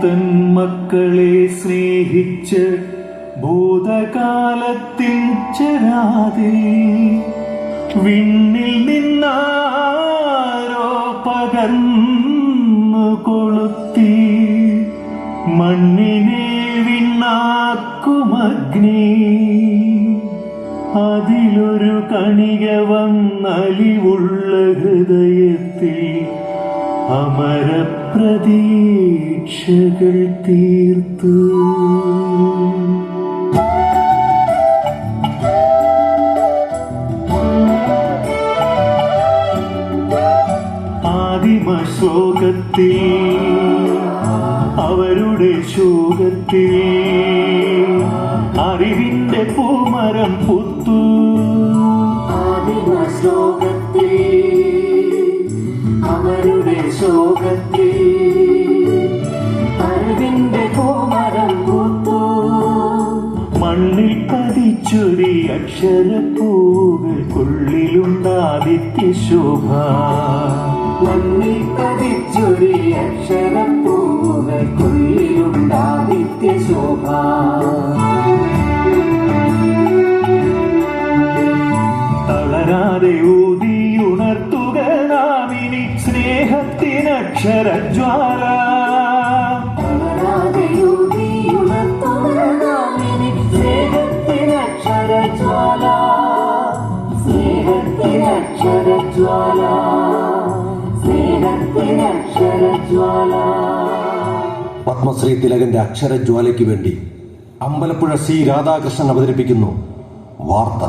തൻ മക്കളെ സ്നേഹിച്ച് ഭൂതകാലത്തിൽ ചരാതെ വിണ്ണിൽ നിന്നാരോ പകർന്നു കൊളുത്തി മണ്ണിനെ വിണ്ണാക്കുമഗ്നി അതിലൊരു കണിക വന്നലിവുള്ള ഹൃദയത്തിൽ അമരപ്രതീക്ഷകൾ തീർത്തു. ആദിമശോകത്തിൽ അവരുടെ ശോകത്തിൽ അറിവിന്റെ പൂമരം പുത്തു. അറിവിന്റെ കോമരം പൂത്തു. മണ്ണിൽ പതിച്ചൊരി അക്ഷരപ്പൂകൾ കൊള്ളിലുണ്ടാദിത്യ ശോഭ. മണ്ണിൽ പതിച്ചൊരി അക്ഷരപ്പൂവുകൾ കൊള്ളിലുണ്ടാദിത്യ ശോഭ. തളരാതെ ഊതി സ്നേഹത്തിനക്ഷരജ്വാല പത്മശ്രീ തിലകന്റെ അക്ഷരജ്വാലയ്ക്ക് വേണ്ടി അമ്പലപ്പുഴ സി രാധാകൃഷ്ണൻ അവതരിപ്പിക്കുന്നു വാർത്ത.